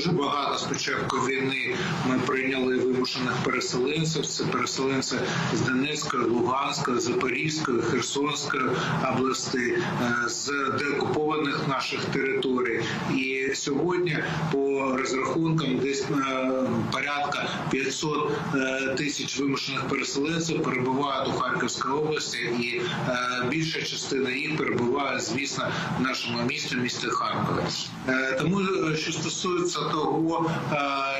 дуже багато з початку війни ми прийняли вимушених переселенців. Це переселенці з Донецької, Луганської, Запорізької, Херсонської областей, е, з деокупованих наших територій. Сьогодні по розрахункам десь е, порядка 500 е, тисяч вимушених переселенців перебувають у Харківській області, і е, більша частина їх перебуває, звісно, в нашому місті, місті Харкові. Тому що стосується того,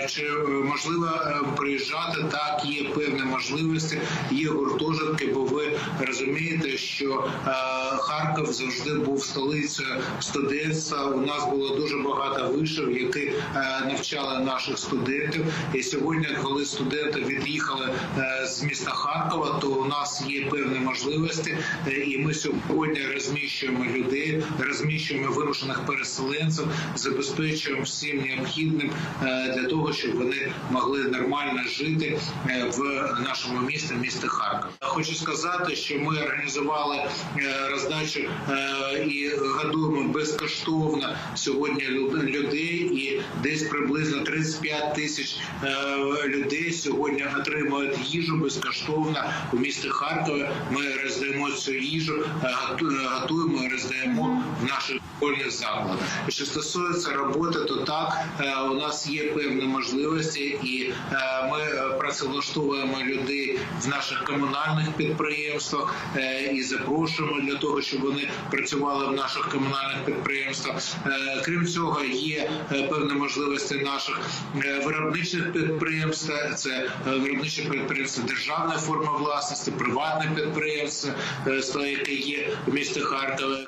чи можливо приїжджати, так є певні можливості, є гуртожитки, бо ви розумієте, що Харків завжди був столицею студентства. У нас було дуже багато вишів, які е, навчали наших студентів. І сьогодні, коли студенти від'їхали е, з міста Харкова, то у нас є певні можливості, е, і ми сьогодні розміщуємо людей, розміщуємо вимушених переселенців, забезпечуємо всім необхідним для того, щоб вони могли нормально жити в нашому місті, місті Харків. Хочу сказати, що ми організували роздачу і годуємо безкоштовно сьогодні лю- людей, і десь приблизно 35 тисяч е, людей сьогодні отримують їжу безкоштовно у місті Харкові. Ми роздаємо цю їжу, е, готу- готуємо і роздаємо в наших школьних закладах. Що стосується роботи, то так е, у нас є певні можливості, і ми працевлаштовуємо людей в наших комунальних підприємствах і запрошуємо для того, щоб вони працювали в наших комунальних підприємствах. Крім цього, є е, певні можливості наших е, виробничих підприємств. Це е, виробничі підприємства державної форми власності, приватне підприємство, яке є в місті Харкові.